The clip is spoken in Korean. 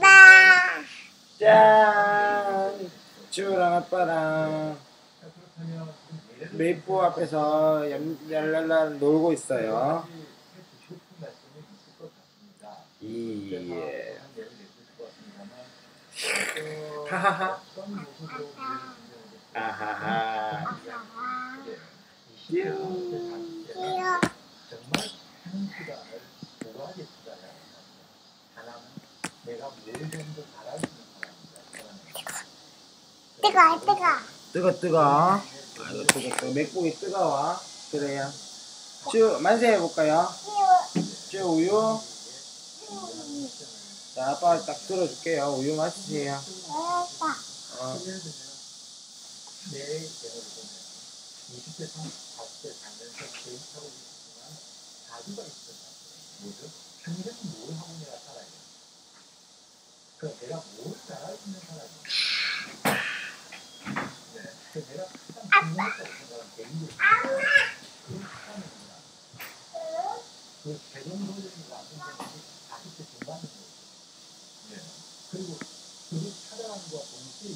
나. 짠! 주랑 아빠랑 메이포 앞에서 얌- 얄랄랄 놀고 있어요. 예. 하하하. 아하하. 귀여워. 정말 투자를 고하게 투자를 하나는 내가 뭘 있는 사람이다. 뜨거, 뜨거. 뜨거 뜨거. 아이고 뜨거 뜨거. 맥국이 뜨거워. 그래요. 쭉 만세 해볼까요? 쭉 우유. 자 아빠 딱 들어줄게요. 우유 마시세요. 어. 내 계획을 보면 20대, 30대 살면서 개인하고 있지만 자주가 있었나 뭐죠? 평생 뭘 하고 내가? 그럼 내가 뭘 잘할 수 있는 사람이야? 네. 그 내가 가장 중요하다고 생각하는 개인들 그런 사람입니다. 그 개정도전이 완성된 게 40대 중반인 거죠. 네. 그리고 그걸 찾아가는 것과 동시에